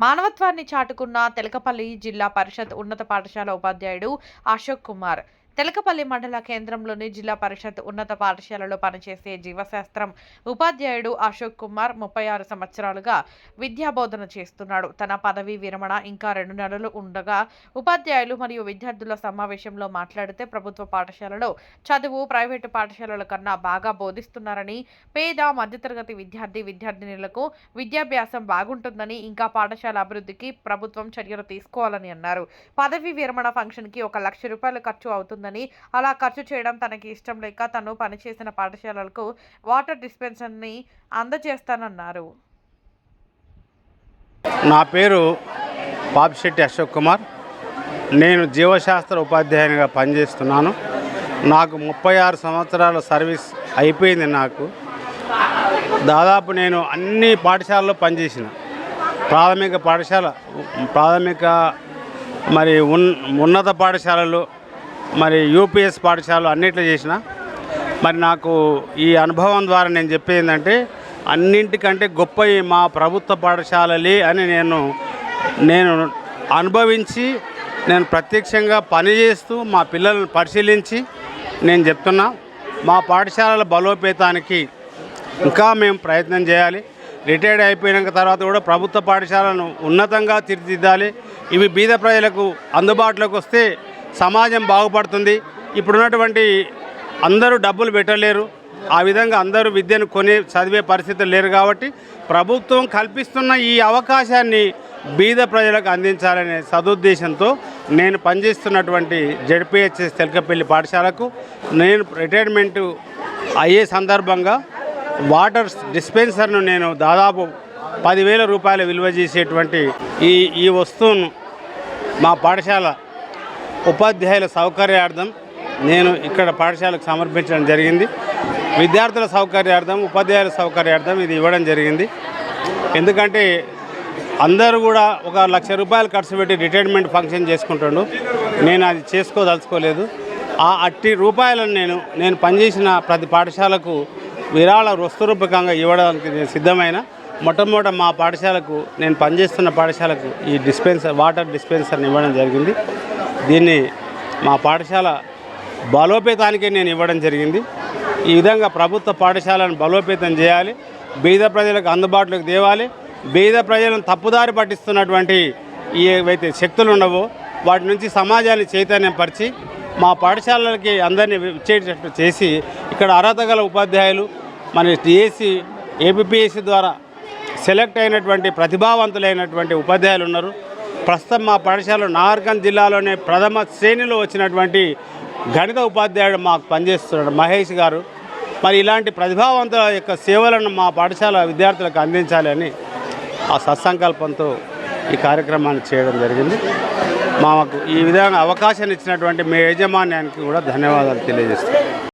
మానవత్వాన్ని చాటుకున్న తెలకపల్లి జిల్లా పరిషత్ ఉన్నత పాఠశాల ఉపాధ్యాయుడు అశోక్ కుమార్. తెలకపల్లి మండల కేంద్రంలోని జిల్లా పరిషత్ ఉన్నత పాఠశాలలో పనిచేసే జీవశాస్త్రం ఉపాధ్యాయుడు అశోక్ కుమార్ ముప్పై ఆరు సంవత్సరాలుగా విద్యాబోధన చేస్తున్నాడు. తన పదవీ విరమణ ఇంకా రెండు నెలలు ఉండగా ఉపాధ్యాయులు మరియు విద్యార్థుల సమావేశంలో మాట్లాడితే ప్రభుత్వ పాఠశాలలో చదువు ప్రైవేటు పాఠశాలల కన్నా బాగా బోధిస్తున్నారని పేద మధ్యతరగతి విద్యార్థి విద్యార్థినులకు విద్యాభ్యాసం బాగుంటుందని ఇంకా పాఠశాల అభివృద్ధికి ప్రభుత్వం చర్యలు తీసుకోవాలని అన్నారు. పదవీ విరమణ ఫంక్షన్కి ఒక లక్ష రూపాయలు ఖర్చు అవుతుందని అలా ఖర్చు చేయడం తనకి ఇష్టం లేక తను పనిచేసిన పాఠశాలలకు వాటర్ డిస్పెన్సర్ని అందజేస్తానన్నారు. నా పేరు పాపిశెట్టి అశోక్ కుమార్. నేను జీవశాస్త్ర ఉపాధ్యాయునిగా పనిచేస్తున్నాను. నాకు ముప్పై ఆరు సంవత్సరాల సర్వీస్ అయిపోయింది నాకు. దాదాపు నేను అన్ని పాఠశాలలో పనిచేసిన. ప్రాథమిక పాఠశాల ప్రాథమిక మరి ఉన్ ఉన్నత పాఠశాలలు మరి యూపీఎస్ పాఠశాలలు అన్నిట్లో చేసిన. మరి నాకు ఈ అనుభవం ద్వారా నేను చెప్పేది ఏంటంటే అన్నింటికంటే గొప్ప మా ప్రభుత్వ పాఠశాలలే అని నేను నేను అనుభవించి నేను ప్రత్యక్షంగా పనిచేస్తూ మా పిల్లలను పరిశీలించి నేను చెప్తున్నా మా పాఠశాలల బలోపేతానికి ఇంకా మేము ప్రయత్నం చేయాలి. రిటైర్డ్ అయిపోయినాక తర్వాత కూడా ప్రభుత్వ పాఠశాలను ఉన్నతంగా తీర్చిదిద్దాలి. ఇవి బీద ప్రజలకు అందుబాటులోకి వస్తే సమాజం బాగుపడుతుంది. ఇప్పుడున్నటువంటి అందరూ డబ్బులు పెట్టలేరు. ఆ విధంగా అందరూ విద్యను కొనే చదివే పరిస్థితులు లేరు కాబట్టి ప్రభుత్వం కల్పిస్తున్న ఈ అవకాశాన్ని బీద ప్రజలకు అందించాలనే సదుద్దేశంతో నేను పనిచేస్తున్నటువంటి జడ్పిహెచ్ఎస్ తెలకపల్లి పాఠశాలకు నేను రిటైర్మెంటు అయ్యే సందర్భంగా వాటర్ డిస్పెన్సర్ను నేను దాదాపు పదివేల రూపాయల విలువ చేసేటువంటి ఈ ఈ వస్తువును మా పాఠశాల ఉపాధ్యాయుల సౌకర్యార్థం నేను ఇక్కడ పాఠశాలకు సమర్పించడం జరిగింది. విద్యార్థుల సౌకర్యార్థం ఉపాధ్యాయుల సౌకర్యార్థం ఇది ఇవ్వడం జరిగింది. ఎందుకంటే అందరూ కూడా ఒక లక్ష రూపాయలు ఖర్చు పెట్టి రిటైర్మెంట్ ఫంక్షన్ చేసుకుంటుండు. నేను అది చేసుకోదలుచుకోలేదు. ఆ అట్టి రూపాయలను నేను నేను పనిచేసిన ప్రతి పాఠశాలకు విరాళ వస్తురూపకంగా ఇవ్వడానికి నేను సిద్ధమైన. మొట్టమొదట మా పాఠశాలకు నేను పనిచేస్తున్న పాఠశాలకు ఈ డిస్పెన్సర్ వాటర్ డిస్పెన్సర్ని ఇవ్వడం జరిగింది. దీన్ని మా పాఠశాల బలోపేతానికి నేను ఇవ్వడం జరిగింది. ఈ విధంగా ప్రభుత్వ పాఠశాలను బలోపేతం చేయాలి. బీద ప్రజలకు అందుబాటులోకి తేవాలి. బీద ప్రజలను తప్పుదారి పట్టిస్తున్నటువంటి ఏవైతే శక్తులు ఉండవో వాటి నుంచి సమాజాన్ని చైతన్యం పరిచి మా పాఠశాలలకి అందరినీ ఇచ్చేటట్టు చేసి ఇక్కడ అర్హత గల ఉపాధ్యాయులు మన డిఎస్సి ఏపీఎస్సి ద్వారా సెలెక్ట్ అయినటువంటి ప్రతిభావంతులైనటువంటి ఉపాధ్యాయులు ఉన్నారు. ప్రస్తుతం మా పాఠశాల నాగర్కన్ జిల్లాలోనే ప్రథమ శ్రేణిలో వచ్చినటువంటి గణిత ఉపాధ్యాయుడు మాకు పనిచేస్తున్నాడు మహేష్ గారు. మరి ఇలాంటి ప్రతిభావంతుల యొక్క సేవలను మా పాఠశాల విద్యార్థులకు అందించాలి అని ఆ సత్సంకల్పంతో ఈ కార్యక్రమాన్ని చేయడం జరిగింది. మాకు ఈ విధంగా అవకాశాన్ని ఇచ్చినటువంటి మీ యాజమాన్యానికి కూడా ధన్యవాదాలు తెలియజేస్తాను